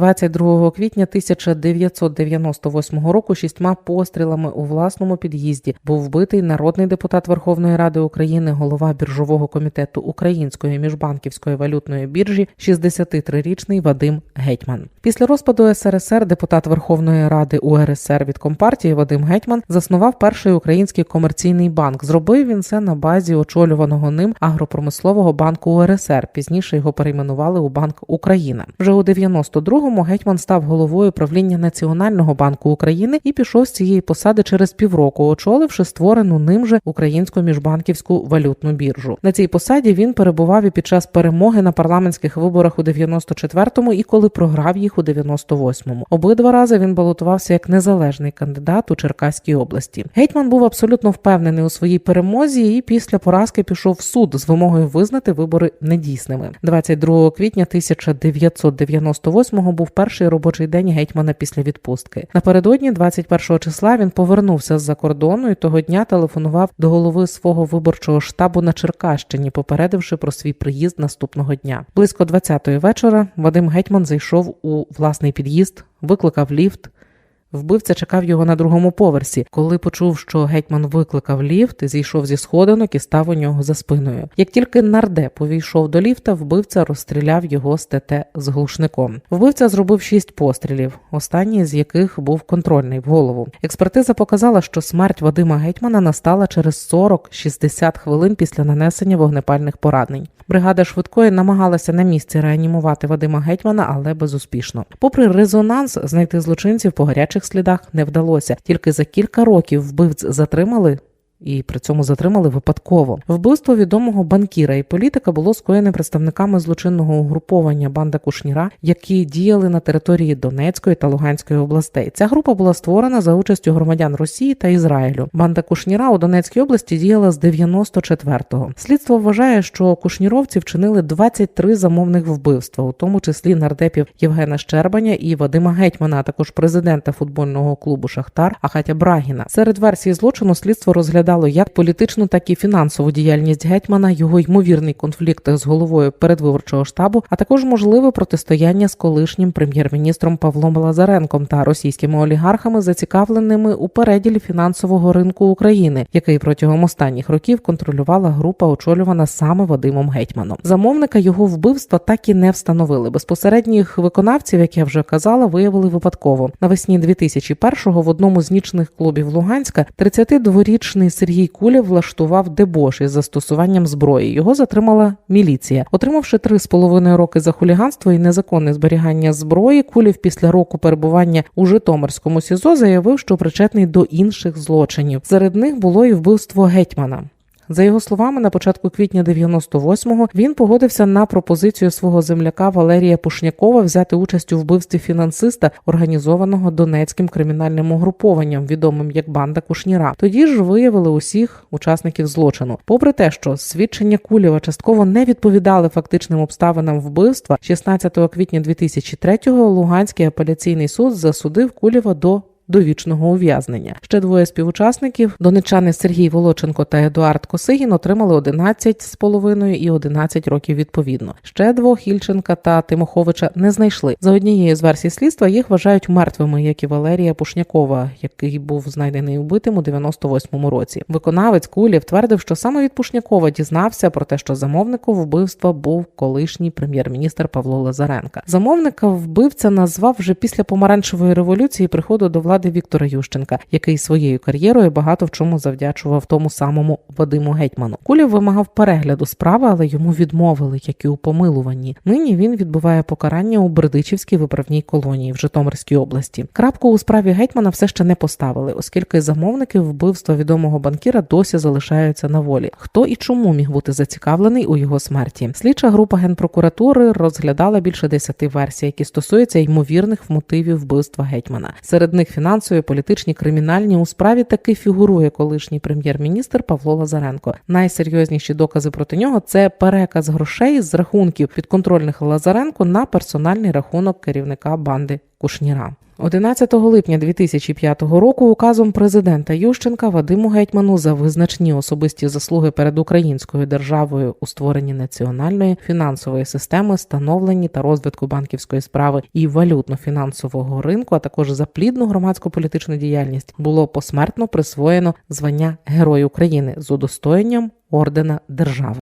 22 квітня 1998 року шістьма пострілами у власному під'їзді був вбитий народний депутат Верховної Ради України, голова біржового комітету Української міжбанківської валютної біржі, 63-річний Вадим Гетьман. Після розпаду СРСР депутат Верховної Ради УРСР від Компартії Вадим Гетьман заснував перший український комерційний банк. Зробив він це на базі очолюваного ним агропромислового банку УРСР. Пізніше його перейменували у Банк Україна. Вже у 92-му гетьман став головою правління Національного банку України і пішов з цієї посади через півроку, очоливши створену ним же українську міжбанківську валютну біржу. На цій посаді він перебував і під час перемоги на парламентських виборах у 94-му і коли програв їх у 98-му. Обидва рази він балотувався як незалежний кандидат у Черкаській області. Гетьман був абсолютно впевнений у своїй перемозі і після поразки пішов в суд з вимогою визнати вибори недійсними. 22 квітня 1998-го був перший робочий день гетьмана після відпустки. Напередодні, 21 числа, він повернувся з-за кордону і того дня телефонував до голови свого виборчого штабу на Черкащині, попередивши про свій приїзд наступного дня. Близько 20-ї вечора Вадим Гетьман зайшов у власний під'їзд, викликав ліфт. Вбивця чекав його на другому поверсі. Коли почув, що гетьман викликав ліфт, зійшов зі сходинок і став у нього за спиною. Як тільки нардеп увійшов до ліфта, вбивця розстріляв його з ТТ з глушником. Вбивця зробив шість пострілів, останній з яких був контрольний в голову. Експертиза показала, що смерть Вадима Гетьмана настала через 40-60 хвилин після нанесення вогнепальних поранень. Бригада швидкої намагалася на місці реанімувати Вадима Гетьмана, але безуспішно. Попри резонанс, знайти злочинців по гарячих слідах не вдалося. Тільки за кілька років вбивць затримали. І при цьому затримали випадково. Вбивство відомого банкіра і політика було скоєне представниками злочинного угруповання банда Кушніра, які діяли на території Донецької та Луганської областей. Ця група була створена за участю громадян Росії та Ізраїлю. Банда Кушніра у Донецькій області діяла з 94-го. Слідство вважає, що кушніровці вчинили 23 замовних вбивства, у тому числі нардепів Євгена Щербаня і Вадима Гетьмана, а також президента футбольного клубу Шахтар Ахатя Брагіна. Серед версій злочину слідство розглядало як політичну, так і фінансову діяльність гетьмана, його ймовірний конфлікт з головою передвиборчого штабу, а також можливе протистояння з колишнім прем'єр-міністром Павлом Лазаренком та російськими олігархами, зацікавленими у переділі фінансового ринку України, який протягом останніх років контролювала група, очолювана саме Вадимом Гетьманом. Замовника його вбивства так і не встановили. Безпосередніх виконавців, як я вже казала, виявили випадково навесні 2001-го в одному з нічних клубів Луганська 32-річний Сергій Куля влаштував дебош із застосуванням зброї. Його затримала міліція. Отримавши три з половиною роки за хуліганство і незаконне зберігання зброї, кулів після року перебування у Житомирському СІЗО заявив, що причетний до інших злочинів. Серед них було і вбивство гетьмана. За його словами, на початку квітня 98-го він погодився на пропозицію свого земляка Валерія Пушнякова взяти участь у вбивстві фінансиста, організованого Донецьким кримінальним угрупованням, відомим як банда Кушніра. Тоді ж виявили усіх учасників злочину. Попри те, що свідчення Кулєва частково не відповідали фактичним обставинам вбивства, 16 квітня 2003-го Луганський апеляційний суд засудив Кулєва до довічного ув'язнення. Ще двоє співучасників донечани Сергій Волоченко та Едуард Косигін отримали 11 з половиною і 11 років відповідно. Ще двох Ільченка та Тимоховича не знайшли. За однією з версій слідства їх вважають мертвими, як і Валерія Пушнякова, який був знайдений убитим у 98-му році. Виконавець Кулів твердив, що саме від Пушнякова дізнався про те, що замовником вбивства був колишній прем'єр-міністр Павло Лазаренка. Замовника вбивця назвав вже після помаранчевої революції приходу до влади влади Віктора Ющенка, який своєю кар'єрою багато в чому завдячував тому самому Вадиму Гетьману. Кулів вимагав перегляду справи, але йому відмовили, як і у помилуванні. Нині він відбуває покарання у Бердичівській виправній колонії в Житомирській області. Крапку у справі гетьмана все ще не поставили, оскільки замовники вбивства відомого банкіра досі залишаються на волі. Хто і чому міг бути зацікавлений у його смерті? Слідча група генпрокуратури розглядала більше десяти версій, які стосуються ймовірних мотивів вбивства гетьмана. Серед них фінансові фінансові, політичні, кримінальні у справі таки фігурує колишній прем'єр-міністр Павло Лазаренко. Найсерйозніші докази проти нього це переказ грошей з рахунків підконтрольних Лазаренко на персональний рахунок керівника банди Кушніра. 11 липня 2005 року указом президента Ющенка Вадиму Гетьману за визначні особисті заслуги перед українською державою у створенні національної фінансової системи, становленні та розвитку банківської справи і валютно-фінансового ринку, а також за плідну громадську політичну діяльність було посмертно присвоєно звання Герой України з удостоєнням ордена держави.